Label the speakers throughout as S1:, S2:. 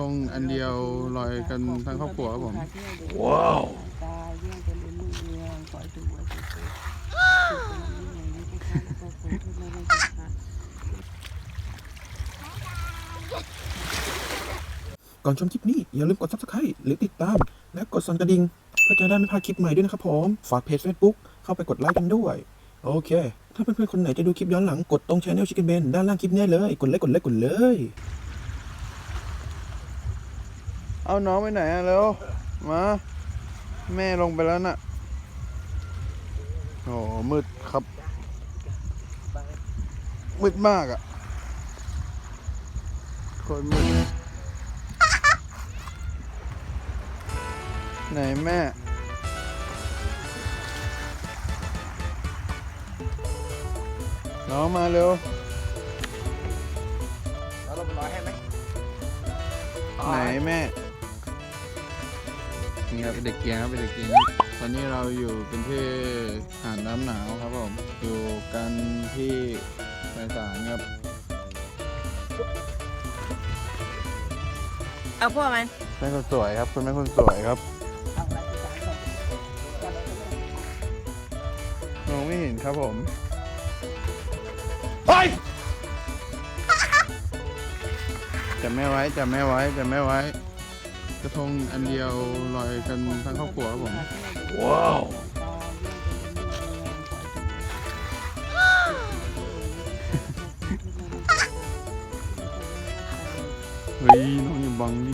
S1: ทงอันเดียวลอยกันทั้งครอบครัวครับผม
S2: ว้าว
S3: ตาเยี่ยงเป็นลูกเรืองขอให้ถูกหวยถูกถูกถูกรางวัลที่หนึ่งนะคะแล้วก็ขอให้ทุกรางวัลที่หนึ่งนะคะ
S2: ก่อนชมคลิปนี้ อย่าลืมกด subscribe หรือติดตาม และกดสั่นกระดิ่งเพื่อจะได้ไม่พลาดคลิปใหม่ด้วยนะครับผม ฝากเพจ Facebook เข้าไปกดไลค์กันด้วย โอเค ถ้าเพื่อนๆคนไหนจะดูคลิปย้อนหลัง กดตรง Channel Chicken Ben ด้านล่างคลิปนี้เลย กดไลค์กดไลค์กดเลย
S1: เอาน้องไปไหนอะเร็ว มา แม่ลงไปแล้วน่ะ โอ้มืดครับ มืดมากอะโคนมืด ไหนแม่น้องมาเร็ว
S4: แล้วเราไปรอให้ไหม
S1: ไหนแม่ นี่ครับเป็นเด็กเกียงครับเป็นเด็กเกียงครับตอนนี้เราอยู่กันที่หาดน้ำหนาวครับผมอยู่กันที่ไพศาลครับ
S3: เอาพ่อมัน
S1: แม่คนสวยครับคุณแม่คนสวยครับ
S3: เอาอะไรไปจ่ายก่อน
S1: มองไม่เห็นครับผม
S4: เฮ้ย
S1: จะไม่ไว้จะไม่ไว้จะไม่ไว้ กระทงอันเดียวลอยกันทั้งครอบครัวครับผม
S2: ว้าว
S1: เฮ้ยน้องอย่าบังดิ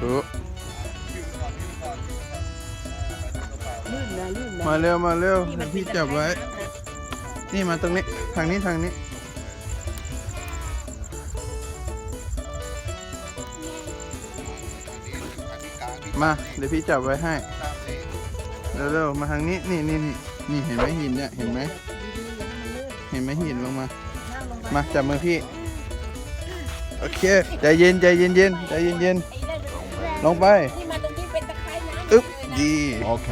S1: เออ
S3: ลื่นนะลื่นนะ
S1: มาเร็วมาเร็ว
S3: นี่มัน
S1: พี่จับไว้ นี่มาตรงนี้ ทางนี้ทางนี้ มา เดี๋ยวพี่จับไว้ให้ เร็วๆ มาทางนี้ นี่นี่นี่นี่เห็นไหมหินเนี่ย เห็นไหม เห็นไหมหินลงมา มาจับมือพี่ โอเค ใจเย็นใจเย็นเย็นใจเย็นเย็นลงไป
S3: นี่มาตรงนี้เป็นตะไคร้นะ
S1: อึ๊บดี
S4: โอเค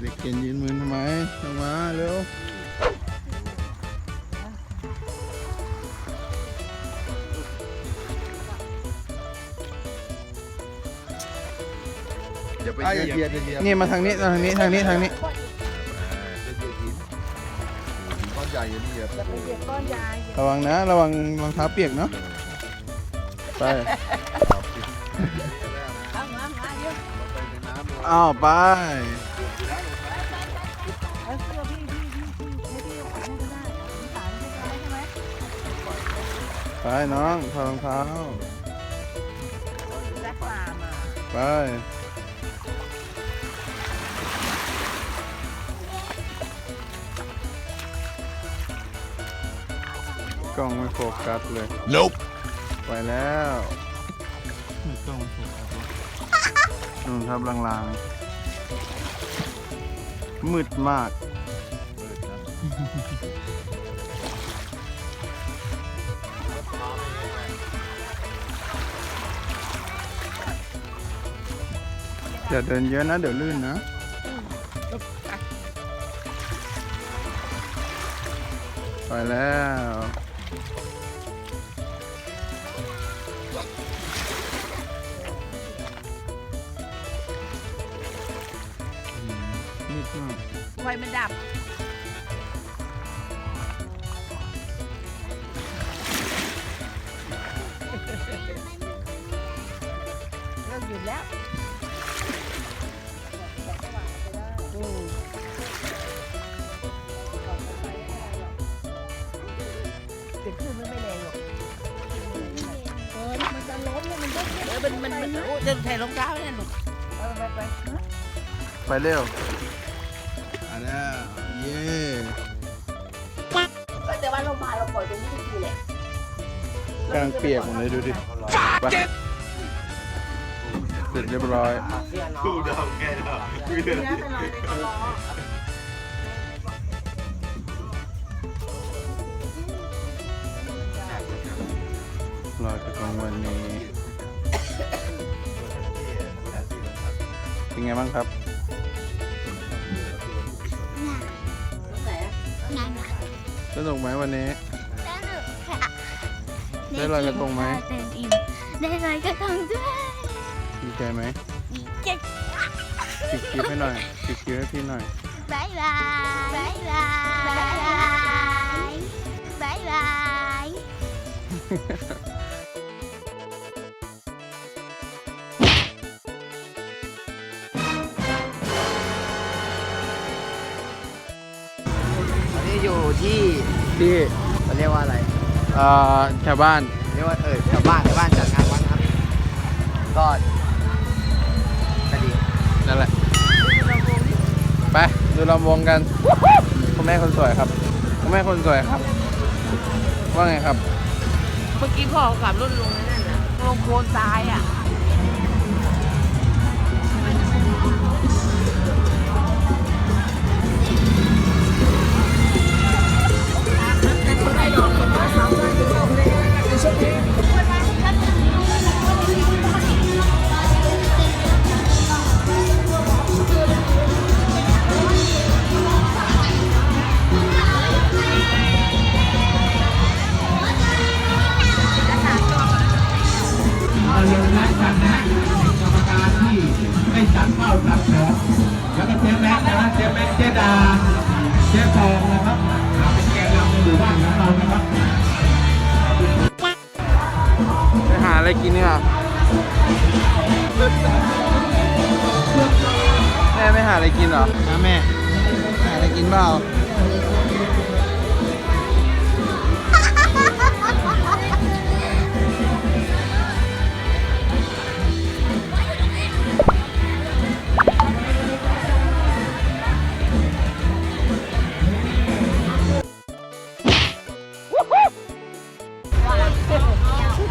S1: เด็กเก่งยืนมือทำไมลงมาเร็ว
S4: อย่าไป
S1: อะ
S4: เหยียบอย่าเหยียบ
S1: นี่มาทางนี้ทางนี้ทางนี้ทางนี้
S4: จะเหยียบหินก้อนใหญ่อย่าเหยียบ
S3: จะไปเหยียบก้อนยาย
S1: ระวังนะ ระวังรองเท้าเปียกเนาะไป
S3: เอามามาเยอะ
S4: ไปในน้ำเลย
S1: อ้าวไป น้องถอดรองเท้า
S3: แจ็คฟาร์มอะ
S1: ไป กล้องไม่โฟกัสเลย
S4: Nope
S1: ไปแล้วกล้องไม่โฟกัสนู่นครับลางๆ มืดมาก อย่าเดินเยอะนะ เดี๋ยวลื่นนะไปแล้วมืดมาก
S3: ไฟมันดับ ดินใส่รองเท้าเนี่ยหนูไปไปไป
S1: ไปเร็วมาแล้เย้
S5: แต่ว่าเรามาเราปล่อยตรงนี้ทุกทีแหละ
S1: กำลังเปียกหมดเลยดูดิไปเสร็จเรียบร้อย
S4: ดูดาวแกดาว
S5: เนื้อไปนอนในกระล้อ
S1: ลอยกระทงวันนี้ ไงบ้างครับ
S5: งานหนัก
S1: สนุกไหมวันนี้
S5: สนุกค่ะ
S1: ได้ลอยกระทงไหม
S5: เต็มอิ่มได้ลอยกระทงด้วย
S1: ดีใจไหม
S5: เจ๊
S1: ปิดคลิปให้หน่อยปิดคลิปให้พี่หน่อย
S5: บายบายบายบายบายบาย
S6: อนนี้อยู่ที่
S1: ที่
S6: เขาเรียกว่าอะไร
S1: เอ่อชาวบ้าน
S6: เรียกว่าเออชาวบ้านชาวบ้านจัดงานวัดนะครับก็ก็ดี
S1: นั่นแหละ ไป ดูลำวงกันคุณแม่คนสวยครับคุณแม่คนสวยครับ ว่าไงครับ
S3: เมื่อกี้พ่อขับรถลงนั่นน่ะลงโคลนทรายอะ
S7: ไม่หาอะ
S1: ไรกินเหรอนะแม่หาอะไรกินเปล่า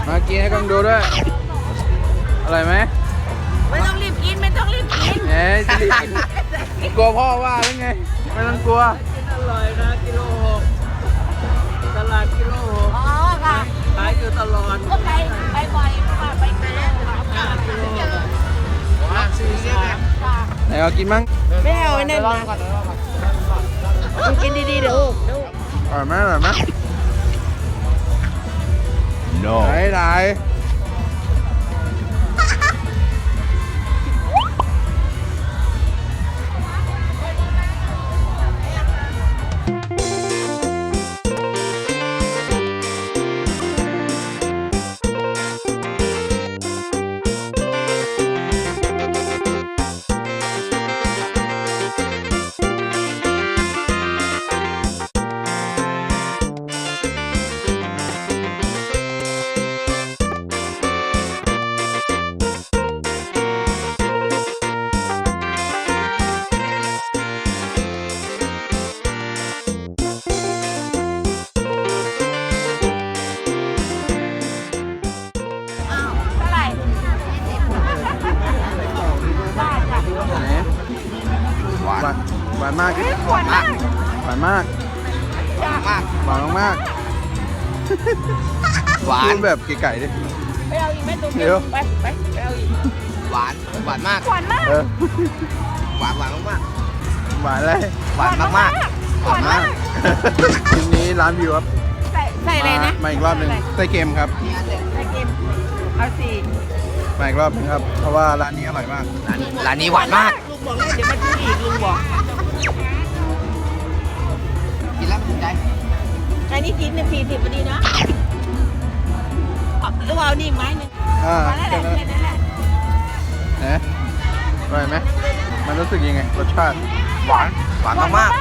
S1: มากินให้กังดูด้วย อร่อยไหม
S3: ไม่ต้องรีบกิน ไม่ต้องรีบกิน
S1: เอ๊ะจะรีบกิน กลัวพ่อว่าหรือไง ไม่ต้องกลัว
S8: อร่อยนะกิโลหกตลาดกิโลหก
S3: อ๋อค่ะ
S8: ขายอยู่ตลอด
S3: ก็ไปไปบ่อยค่ะไปกิโลค่ะ
S8: กิโลหก
S1: ไหนเอากินมั้ง
S3: ไม่เอาไอ้นั่นนะมึงกินดีๆเดี๋ยวเดี๋ยว
S1: อร่อยไหมอร่อยไหม no ไหนไหนานหวานมาก
S3: ขวดมาก
S1: หวานมาก
S6: มาก
S1: หวานมาก
S6: หวา
S1: พู
S6: น
S1: ดแบบไก่ๆดิ
S3: ไปเอาอีกไหมตุ๊ก
S1: เดี๋ยว
S3: ไปไปไปเอาอีก
S6: หวานหวานมาก
S3: ขวดมาก
S1: เออ
S6: หวานหวานมาก
S1: หวานอะไร
S6: ๆหวานมากมากๆหวานมาก
S1: คลิปนี้ร้านวิวครับ
S3: ใส่ใส่อะไรนะ
S1: มาอีกรอบหนึ่งใส่เกมครับ
S3: ใส่เกมเอาสี่
S1: มาอีกรอบหนึงครับ เพราะว่าร้านนี้อร่อยมาก
S6: ร้านร้านนี้หวานมาก
S3: ลุง บอกเลยเดี๋ยวมาซื้ออีกลุงบอก
S6: กินแล้วมันถูกใจ
S3: อันนี้ชิ้นหนึ่งสี่สิบพอดีนะเอาหรือว่าเอานี่อีกไม้หนึ่ง
S1: อ่า
S3: พอแล้วแห
S1: แค่
S3: ละ
S1: นั้น
S3: แค่นั้นแหละ
S1: นะอร่อยไหมมันรู้สึกยังไงรสชาติ
S6: หวานหวานมากมาก
S1: อ